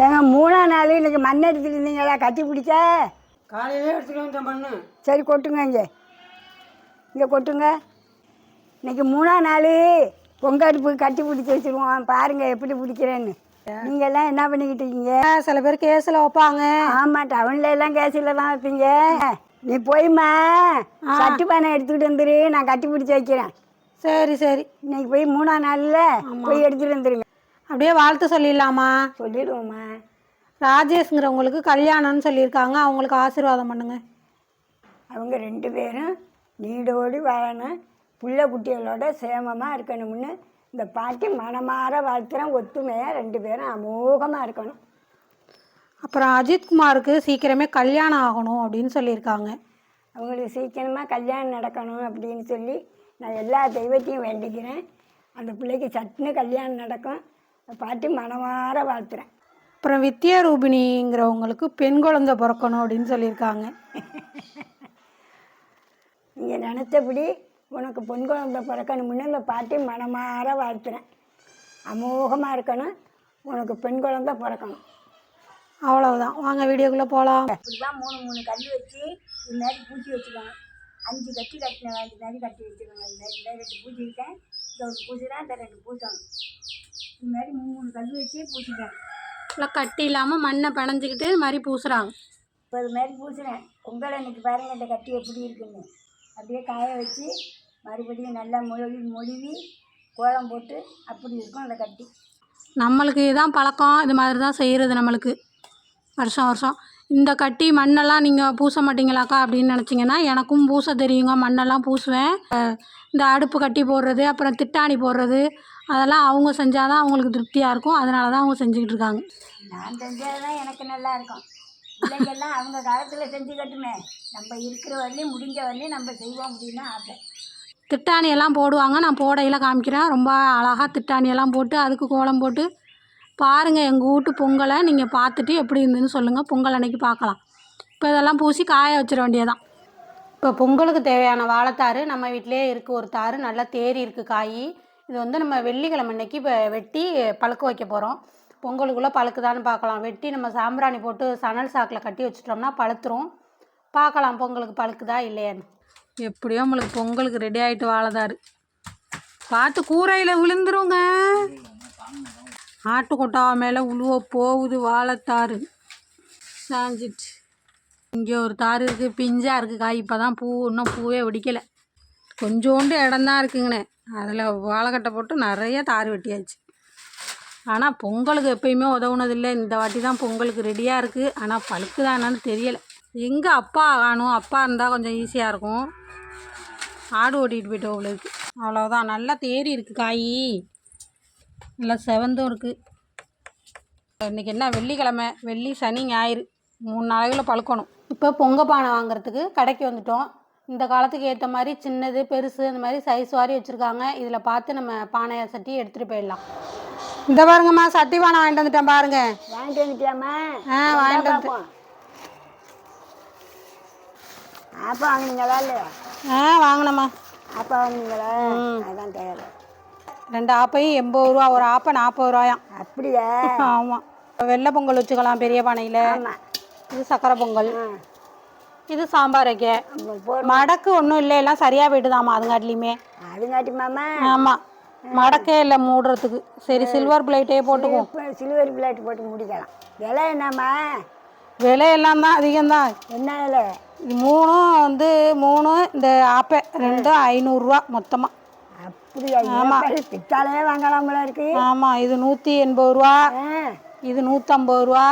ஏங்க மூணாம் நாள் இன்னைக்கு மண் எடுத்துட்டு இருந்தீங்களா? கட்டி பிடிச்சா? காலையிலே எடுத்துட்டு வந்தேன் மண்ணு. சரி கொட்டுங்க இங்கே. இங்கே கொட்டுங்க. இன்னைக்கு மூணாம் நாள் பொங்கடுப்பு கட்டி பிடிச்சி வச்சுருவோம். பாருங்க எப்படி பிடிக்கிறேன்னு. நீங்க எல்லாம் என்ன பண்ணிக்கிட்டு இருக்கீங்க? சில பேர் கேஸில் வைப்பாங்க. ஆமாம் டவுன்ல எல்லாம் கேஸில் தான் வைப்பீங்க. நீ போய்மா சட்டு பானை எடுத்துக்கிட்டு வந்துரு. நான் கட்டி பிடிச்சி வைக்கிறேன். சரி சரி. இன்னைக்கு போய் மூணாம் நாளில் போய் எடுத்துகிட்டு வந்துருங்க. அப்படியே வாழ்த்து சொல்லிடலாமா? சொல்லிடுவோம்மா. ராஜேஷ்ங்கிறவங்களுக்கு கல்யாணம்னு சொல்லியிருக்காங்க. அவங்களுக்கு ஆசீர்வாதம் பண்ணுங்க. அவங்க ரெண்டு பேரும் நீடோடி வாழணும். புள்ள குட்டிகளோட சேமமாக இருக்கணும்னு இந்த பாட்டி மனமாற வாழ்த்துறேன் ஒத்துமையாக ரெண்டு பேரும் அமோகமாக இருக்கணும். அப்புறம் அஜித்குமாருக்கு சீக்கிரமே கல்யாணம் ஆகணும் அப்படின்னு சொல்லியிருக்காங்க. அவங்களுக்கு சீக்கிரமாக கல்யாணம் நடக்கணும் அப்படின்னு சொல்லி நான் எல்லா தெய்வத்தையும் வேண்டிக்கிறேன். அந்த பிள்ளைக்கு சட்டுன்னு கல்யாணம் நடக்கும். பாட்டி மனமாற வாழ்த்துறேன். அப்புறம் வித்யா ரூபிணிங்கிறவங்களுக்கு பெண் குழந்தை பிறக்கணும் அப்படின்னு சொல்லியிருக்காங்க. நீங்கள் நினச்சபடி உனக்கு பொன் குழந்தை பிறக்கணும்னு இந்த பாட்டி மனமாற வாழ்த்துறேன். அமோகமாக இருக்கணும். உனக்கு பெண் குழந்தை பிறக்கணும். அவ்வளவுதான். வாங்க வீடியோக்குள்ளே போகலாம் இப்படிதான் மூணு மூணு கல் வச்சு இது மாதிரி பூச்சி வச்சுக்கணும். அஞ்சு கட்டி கட்டின வேண்டிய மாதிரி கட்டி வச்சுக்கணும். இந்த ரெண்டு பூச்சி இருக்கேன். இந்த ஒரு பூச்சி தான் இந்த ரெண்டு பூசணும் இது மாதிரி மூணு மூணு கல் வச்சு பூசிட்டேன். நல்லா கட்டி இல்லாமல் மண்ணை பிணைஞ்சிக்கிட்டு இது மாதிரி பூசுகிறாங்க இப்போ இது மாதிரி பூசினேன். பொங்கல் அன்னைக்கு பாருங்க இந்த கட்டி எப்படி இருக்குன்னு. அப்படியே காய வச்சு மறுபடியும் நல்லா மொழுவி மொழுவி கோலம் போட்டு அப்படி இருக்கும் அந்த கட்டி. நம்மளுக்கு இதுதான் பழக்கம். இது மாதிரி தான் செய்கிறது நம்மளுக்கு. வருஷம் வருஷம். இந்த கட்டி மண்ணெல்லாம் நீங்கள் பூச மாட்டீங்களாக்கா அப்படின்னு நினச்சிங்கன்னா எனக்கும் பூச தெரியுங்க. மண்ணெல்லாம் பூசுவேன். இந்த அடுப்பு கட்டி போடுறது அப்புறம் திட்டாணி போடுறது அதெல்லாம் அவங்க செஞ்சால் தான் அவங்களுக்கு திருப்தியாக இருக்கும். அதனால தான் அவங்க செஞ்சுக்கிட்டு இருக்காங்க. நான் செஞ்சது தான் எனக்கு நல்லா இருக்கும். பிள்ளைங்கெல்லாம் அவங்க காலத்தில் செஞ்சு கட்டுமே நம்ம இருக்கிற வரலையும் முடிஞ்ச வரலையும் நம்ம செய்வோம் அப்படின்னு ஆசை. திட்டாணி எல்லாம் போடுவாங்க. நான் போடையில் காமிக்கிறேன். ரொம்ப அழகாக திட்டாணி எல்லாம் போட்டு அதுக்கு கோலம் போட்டு. பாருங்கள் எங்கள் வீட்டு பொங்கலை நீங்கள் பார்த்துட்டு எப்படி இருந்துன்னு சொல்லுங்கள் பொங்கல் அன்னைக்கு பார்க்கலாம். இப்போ இதெல்லாம் பூசி காய வச்சிட வேண்டியதான் இப்போ பொங்கலுக்கு தேவையான வாழைத்தாறு நம்ம வீட்டிலே இருக்குது ஒரு தாறு நல்லா தேறி இருக்குது காய். இது வந்து நம்ம வெள்ளிக்கிழமை அன்னைக்கு இப்போ வெட்டி பழுக்க வைக்க போகிறோம் பொங்கலுக்குள்ளே பழுக்குதான்னு பார்க்கலாம். வெட்டி நம்ம சாம்பிராணி போட்டு சணல் சாக்கில் கட்டி வச்சிட்டோம்னா பழுத்துரும். பார்க்கலாம் பொங்கலுக்கு பழுக்குதா இல்லையான்னு. எப்படியோ நம்மளுக்கு பொங்கலுக்கு ரெடி ஆகிட்டு வாழதாரு பார்த்து கூரையில் விழுந்துருங்க. ஆட்டுக்கொட்டா மேலே உழுவ போகுது வாழைத்தாறு. சாஞ்சிட்டு. இங்கே ஒரு தாறு இருக்குது பிஞ்சாக இருக்குது காய் இப்போ தான் பூ இன்னும் பூவே வெடிக்கலை. கொஞ்சோண்டு இடம்தான் இருக்குங்கண்ணே அதில் வாழைக்கட்டை போட்டு நிறைய தார் வெட்டியாச்சு. ஆனால் பொங்கலுக்கு எப்பயுமே உதவுனதில்லை. இந்த வாட்டி தான் பொங்கலுக்கு ரெடியாக இருக்குது ஆனால் பழுக்குதானான்னு தெரியலை. எங்கே அப்பா காணும்? அப்பா இருந்தால் கொஞ்சம் ஈஸியாக இருக்கும். ஆடு ஓட்டிகிட்டு போயிட்டு அவளுக்கு அவ்வளோதான் நல்லா தேறி இருக்குது காய். நல்லா செவந்தும் இருக்குது இன்றைக்கி என்ன? வெள்ளிக்கிழமை. வெள்ளி சனி ஞாயிறு. மூணு நாளைகளில் பழுக்கணும். இப்போ பொங்க பானை வாங்குறதுக்கு கடைக்கு வந்துட்டோம். இந்த காலத்துக்கு ஏற்ற மாதிரி சின்னது பெருசு இந்த மாதிரி சைஸ் வாரி வச்சுருக்காங்க. இதில் பார்த்து நம்ம பானை சட்டி எடுத்துகிட்டு போயிடலாம். இந்த பாருங்கம்மா சட்டி பானை வாங்கிட்டு வந்துட்டேன் பாருங்க. வாங்கிட்டு வந்துட்டியாம்மா? ஆ வாங்கிட்டு வந்து ஆப்பா வாங்கினீங்களா இல்லையா? ஆ வாங்கினம்மா. ஆப்பா வாங்கினீங்களா? அதான் தேவை ரெண்டு ஆப்பையும் எண்பது ரூபா ஒரு ஆப்பை நாற்பது ரூபாயாம். அப்படியா? ஆமாம் வெள்ளை பொங்கல் வச்சுக்கலாம் பெரிய பானையில். இது சக்கரை பொங்கல். ஆ. இது சாம்பார் வைக்க. மடக்கு ஒன்றும் இல்லை எல்லாம் சரியாக போயிட்டுதாம்மா அதுங்காட்டிலையுமே. அதுங்காட்டி மாமா ஆமாம் மடக்கே இல்லை மூடுறதுக்கு. சரி சில்வர் பிளேட்டே போட்டுக்குவோம். சில்வர் பிளேட் போட்டு முடிக்கலாம். விலை என்னம்மா? விலையெல்லாம் தான் அதிகம்தான். என்ன விலை? மூணும் வந்து மூணு இந்த ஆப்பை ரெண்டும் ஐநூறுரூவா மொத்தமாக பித்தாலே வாங்கலாம்ல இருக்கு. ஆமாம் இது நூற்றி எண்பது ரூபா. இது நூற்றம்பது ரூபா.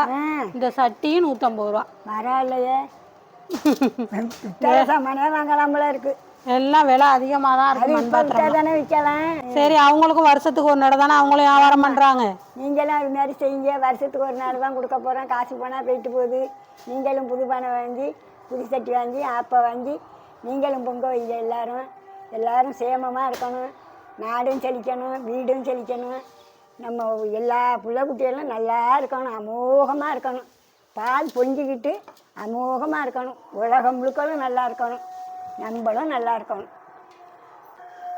இந்த சட்டியும் நூற்றம்பது ரூபா. பரவாயில்லையே. பித்தாலே சாமானே வாங்கலாம்ல இருக்கு. எல்லாம் விலை அதிகமாக தான் இருக்கு விற்றா தானே விற்கலாம். சரி அவங்களுக்கும் வருஷத்துக்கு ஒரு நடை தானே அவங்களும் வியாபாரம் பண்ணுறாங்க நீங்களும் அது மாதிரி செய்யுங்க. வருஷத்துக்கு ஒரு நாள் தான் கொடுக்க போகிறோம் காசு போனால் போயிட்டு போகுது. நீங்களும் புது பானை வாங்கி புது சட்டி வாங்கி ஆப்பை வாங்கி நீங்களும் பொங்க வைங்க எல்லாரும். எல்லாரும் சேமமாக இருக்கணும். நாடும் செழிக்கணும் வீடும் செழிக்கணும். நம்ம எல்லா புள்ள குட்டிகளும் நல்லா இருக்கணும் அமோகமாக இருக்கணும். பால் பொங்கிக்கிட்டு அமோகமாக இருக்கணும். உலகம் முழுக்களும் நல்லா இருக்கணும். நம்மளும் நல்லா இருக்கணும்.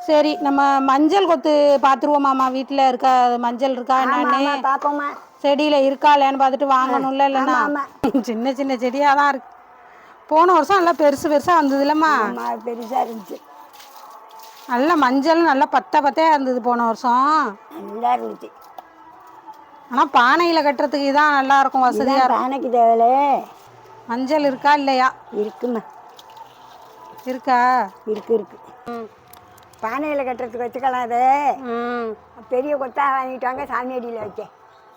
சரி நம்ம மஞ்சள் கொத்து பார்த்துருவோமாம்மா வீட்டில் இருக்கா மஞ்சள் இருக்கா என்னன்னு? ஆமா பாப்போம்மா செடியில் இருக்கா இல்லையான்னு பார்த்துட்டு வாங்கணும்ல இல்லைன்னா? சின்ன சின்ன செடியாக தான் இருக்கு. போன வருஷம் நல்லா பெருசு பெருசாக வந்தது இல்லைம்மா? ஆமா பெருசா இருந்துச்சு. நல்ல மஞ்சள் நல்லா பத்த பத்தையாக இருந்தது போன வருஷம். நல்லா இருந்துச்சு. ஆனால் பானையில் கட்டுறதுக்கு இதான் நல்லா இருக்கும் வசதியாக பானைக்கு தேவையில்ல மஞ்சள் இருக்கா இல்லையா? இருக்குமா இருக்கா? இருக்கு இருக்கு. பானையில் கட்டுறதுக்கு வச்சுக்கலாம் அது. பெரிய கொத்தா வாங்கிட்டு வாங்க சாமி அடியில் வைக்க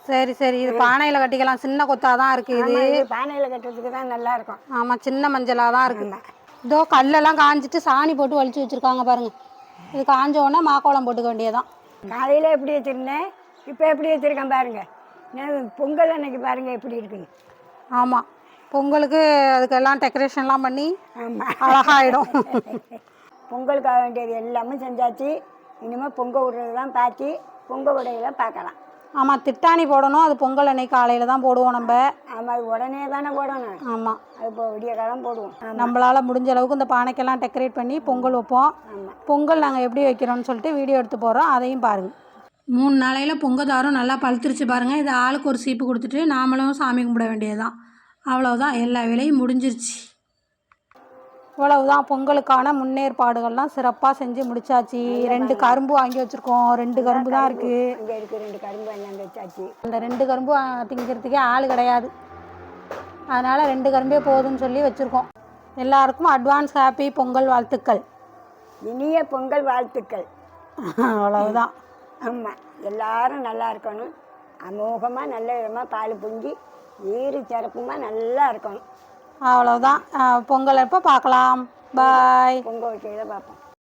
சரி சரி. இது பானையில் கட்டிக்கலாம். சின்ன கொத்தாக தான் இருக்குது இது. பானையில் கட்டுறதுக்கு தான் நல்லா இருக்கும். ஆமாம் சின்ன மஞ்சளாக தான் இருக்குது ஆமா. இதோ கல்லெல்லாம் காஞ்சிட்டு சாணி போட்டு வலிச்சு வச்சுருக்காங்க பாருங்க. இது காஞ்ச உடனே மாக்கோளம் போட்டுக்க வேண்டியதான் காலையில் எப்படி வச்சுருந்தேன் இப்போ எப்படி வச்சுருக்கேன் பாருங்க. நான் பொங்கல் அன்னைக்கு பாருங்க எப்படி இருக்குன்னு. ஆமாம் பொங்கலுக்கு அதுக்கெல்லாம் டெக்கரேஷன்லாம் பண்ணி ஆமாம் அழகாயிடும். பொங்கலுக்காக வேண்டியது எல்லாமே செஞ்சாச்சு. இனிமேல் பொங்க விடுறது தான் பார்த்து பொங்க விடையில பார்க்கலாம் ஆமாம் திட்டாணி போடணும். அது பொங்கல் அன்னைக்கு காலையில் தான் போடுவோம் நம்ம. ஆமாம் அது உடனே தானே போடணும். ஆமாம் அது இப்போ விடிய காலம் போடுவோம். நம்மளால் முடிஞ்ச அளவுக்கு இந்த பானைக்கெல்லாம் டெக்கரேட் பண்ணி பொங்கல் வைப்போம். பொங்கல் நாங்கள் எப்படி வைக்கிறோம்னு சொல்லிட்டு வீடியோ எடுத்து போடுறோம். அதையும் பாருங்கள் மூணு நாளையில் பொங்கதாரம் நல்லா பழுத்துருச்சு பாருங்கள் இது ஆளுக்கு ஒரு சீப்பு கொடுத்துட்டு நாமளும் சாமி கும்பிட வேண்டியதுதான். அவ்வளவுதான் எல்லா வேலையும் முடிஞ்சிருச்சு. இவ்வளவுதான் பொங்கலுக்கான முன்னேற்பாடுகள்லாம் சிறப்பாக செஞ்சு முடிச்சாச்சு. ரெண்டு கரும்பு வாங்கி வச்சுருக்கோம். ரெண்டு கரும்பு தான் இருக்குது அங்கே இருக்க. ரெண்டு கரும்பு எண்ணெய் வச்சாச்சு அந்த ரெண்டு கரும்பு திங்கிறதுக்கே ஆள் கிடையாது. அதனால் ரெண்டு கரும்பே போதும்னு சொல்லி வச்சுருக்கோம். எல்லாருக்கும் அட்வான்ஸ் ஹாப்பி பொங்கல் வாழ்த்துக்கள். இனிய பொங்கல் வாழ்த்துக்கள். அவ்வளவுதான். ஆமாம் எல்லாரும் நல்லா இருக்கணும். அமோகமாக நல்ல விதமாக பால் பொங்கி ஈறு சிறப்புமாக நல்லா இருக்கணும் அவ்வளவுதான். ஆ, பொங்கல் எப்போ பார்க்கலாம்? பாய் பொங்க வைக்கிறத பார்ப்போம்?